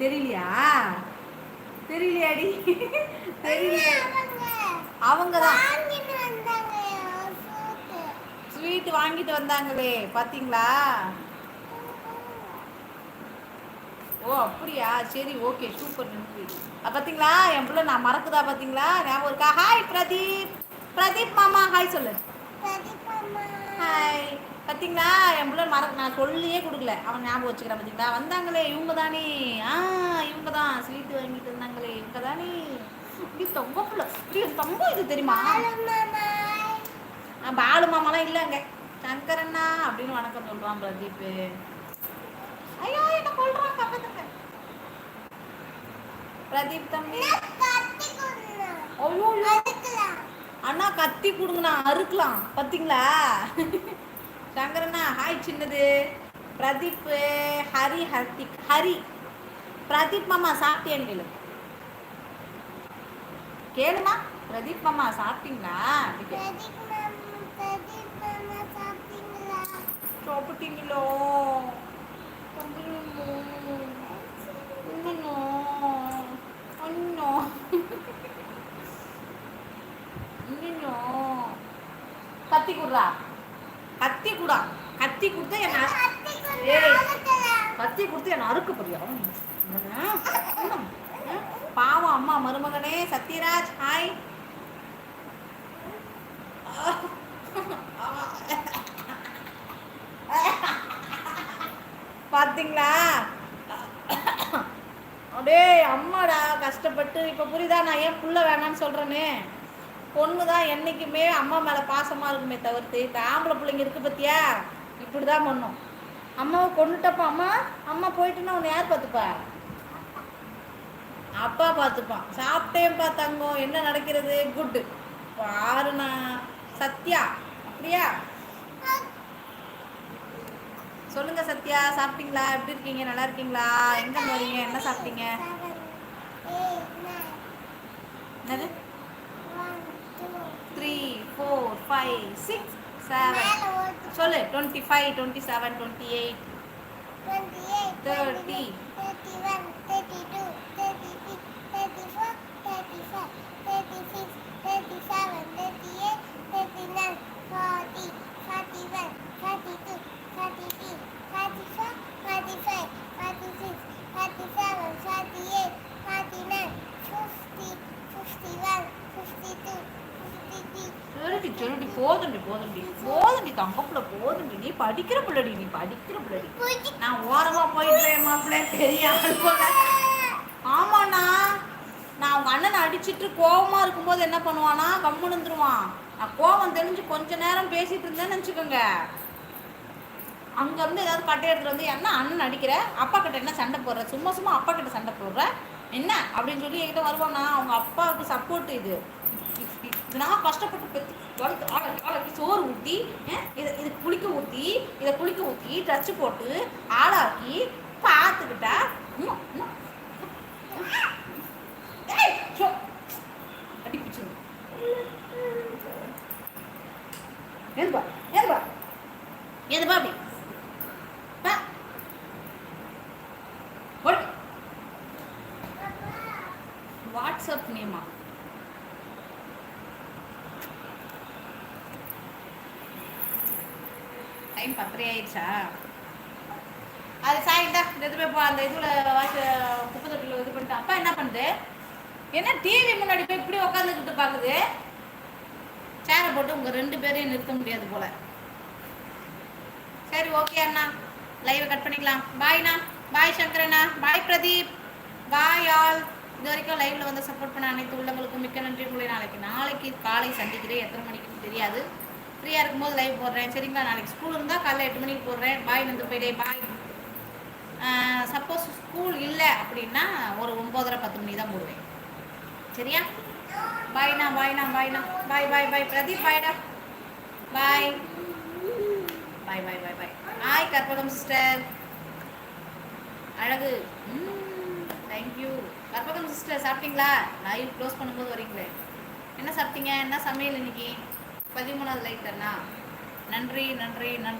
தெரியலையா? தெரியலையாடி? தெரியலையா. அவங்க தான் ஸ்வீட் வாங்கிட்டு வந்தாங்களே பாத்தீங்களா? ஓ அப்படியா? சரி ஓகே சூப்பர் நன்றி அஹ், பாத்தீங்களா? என் பிள்ளை நான் மறக்குதா பாத்தீங்களா? ஞாபகம் இருக்கா? ஹாய் பிரதீப். பிரதீப் மாமா ஹாய் சொல்லு. பார்த்தீங்களா என் பிள்ளை மறக்க நான் சொல்லியே கொடுக்கல. அவன் ஞாபகம் வச்சுக்கிறான் பார்த்தீங்களா வந்தாங்களே இவங்க தானே. ஆ இவங்க தான். ஸ்வீட்டு வாங்கிட்டு வந்தாங்களே இவங்க தானே. இப்படி பிள்ளை. இப்படி இது தெரியுமா? பாலு மாமாலாம் இல்லைங்க சங்கரண்ணா அப்படின்னு வணக்கம் சொல்லுவான் பிரதீப் ஐயோ என்ன கொள்றான் பிரதீப் தம்பி. ஐயோ. அண்ணா கத்தி கொடுங்கண்ணா அறுக்கலாம். பார்த்தீங்களா சங்கரண்ணா ஹாய் சின்னது. பிரதீப் ஹரி ஹர்த்திக் ஹரி. பிரதீப் மாமா சாப்பிட்டேன்னு கேளு கேளுமா பிரதீப் மாமா சாப்பிட்டீங்களா. சாப்பிட்டீங்களோ? கத்தி குடுறா? கத்தி குடா. கத்தி கொடுத்தா என்ன கத்தி கொடுத்து. என்ன அறுக்க முடியும் பாவம் அம்மா மருமகனே சத்யராஜ் ஹாய். பாத்தீங்களா? அப்படியே அம்மாடா கஷ்டப்பட்டு இப்போ புரியுதா? நான் ஏன் புள்ள வேணாம்னு சொல்கிறேன்னு பொண்ணு தான் என்றைக்குமே அம்மா மேலே பாசமாக இருக்குமே தவிர்த்து இந்த ஆம்பளை பிள்ளைங்க இருக்கு பத்தியா? இப்படி தான் பண்ணும். அம்மாவை கொண்டுட்டப்ப அம்மா அம்மா போயிட்டுன்னா உன்னை யார் பார்த்துப்பா? அப்பா பார்த்துப்பான். சாப்பிட்டேன் தங்கம் என்ன நடக்கிறது? குட்டு பாருண்ணா சத்யா அப்படியா? சொல்லுங்க சத்யா சாப்பிட்டீங்களா? எப்படி இருக்கீங்க? நல்லா இருக்கீங்களா? எங்க வரீங்க என்ன சாப்பிட்டீங்க? என்னது three four five six seven சொல்லு twenty five twenty seven twenty eight Thirty. Thirty-one, thirty-two, thirty-three, thirty-four, thirty-five, thirty-six, போதுண்டி போதுண்டி போதுண்டி தங்கப்புல போதுண்டி நீ படிக்கிற பிள்ளடி நீ படிக்கிற பிள்ளடி. நான் ஓரமா போயிடுறேன் மாப்பிள்ள. பெரிய ஆள் போல. ஆமாண்ணா. நான் அவங்க அண்ணனை அடிச்சிட்டு கோவமா இருக்கும்போது என்ன பண்ணுவானா? கம்முன்னு இருந்துருவான். நான் கோவம் தெரிஞ்சு கொஞ்ச நேரம் பேசிட்டு இருந்தேன்னு வச்சுக்கோங்க. அங்கேருந்து ஏதாவது கட்டை எடுத்துட்டு வந்து என்ன அண்ணன் அடிக்கிற? அப்பா கிட்ட என்ன சண்டை போடுற? சும்மா சும்மா அப்பா கிட்ட சண்டை போடுற? என்ன? அப்படின்னு சொல்லி என்கிட்ட வருவானா. அவங்க அப்பாவுக்கு சப்போர்ட் இது. நான் கஷ்டப்பட்டு வளர்த்து ஆளாக்கி ஆளாக்கி சோறு ஊற்றி இதை இது குளிக்க ஊற்றி இதை குளிக்க ஊற்றி ட்ரெஸ்ஸு போட்டு ஆளாக்கி பார்த்துக்கிட்டா உம்மா, உம்மா. ஏய், சோ. அப்படி டைம் பத்தரை ஆயிடுச்சா? அது சாய்ந்தா இந்த இது போய் அந்த இதில் வாட்ச் குப்பை தொட்டியில் இது பண்ணிட்டு அப்பா என்ன பண்ணுது? என்ன டிவி முன்னாடி போய் இப்படி உட்காந்துக்கிட்டு பார்க்குது சேரை போட்டு உங்கள் ரெண்டு பேரையும் நிறுத்த முடியாது போல. சரி ஓகே அண்ணா. லைவை கட் பண்ணிக்கலாம். பாய்ண்ணா பாய் சங்கரண்ணா பாய் பிரதீப். பாய் ஆல் இது வரைக்கும் லைவ்ல வந்து சப்போர்ட் பண்ண அனைத்து உள்ளவங்களுக்கும் மிக்க நன்றி. உங்களை நாளைக்கு நாளைக்கு காலை சந்திக்கிறேன். எத்தனை மணிக்குன்னு தெரியாது. ஃப்ரீயாக இருக்கும்போது லைவ் போடுறேன். சரிங்களா? நாளைக்கு ஸ்கூல் இருந்தால் காலைல எட்டு மணிக்கு போடுறேன். பாய் நந்து போயிடே பாய் சப்போஸ் ஸ்கூல் இல்லை அப்படின்னா ஒரு ஒம்போதரை பத்து மணி தான் போடுவேன். சரியா? பாய்ண்ணா பாய்ண்ணா பாய்ண்ணா பாய் பாய் பாய் பிரதீப் பாய்டா bye bye bye bye bye hi Karpagam sister அழகு. தேங்க்யூ கற்பகம் சிஸ்டர் சாப்பிட்டீங்களா? லைவ் க்ளோஸ் பண்ணும்போது வரீங்களே. என்ன சாப்பிட்டீங்க? என்ன சமையல் இன்னைக்கு? பதிமூணாவது லைக் தானா? நன்றி நன்றி நன்றி.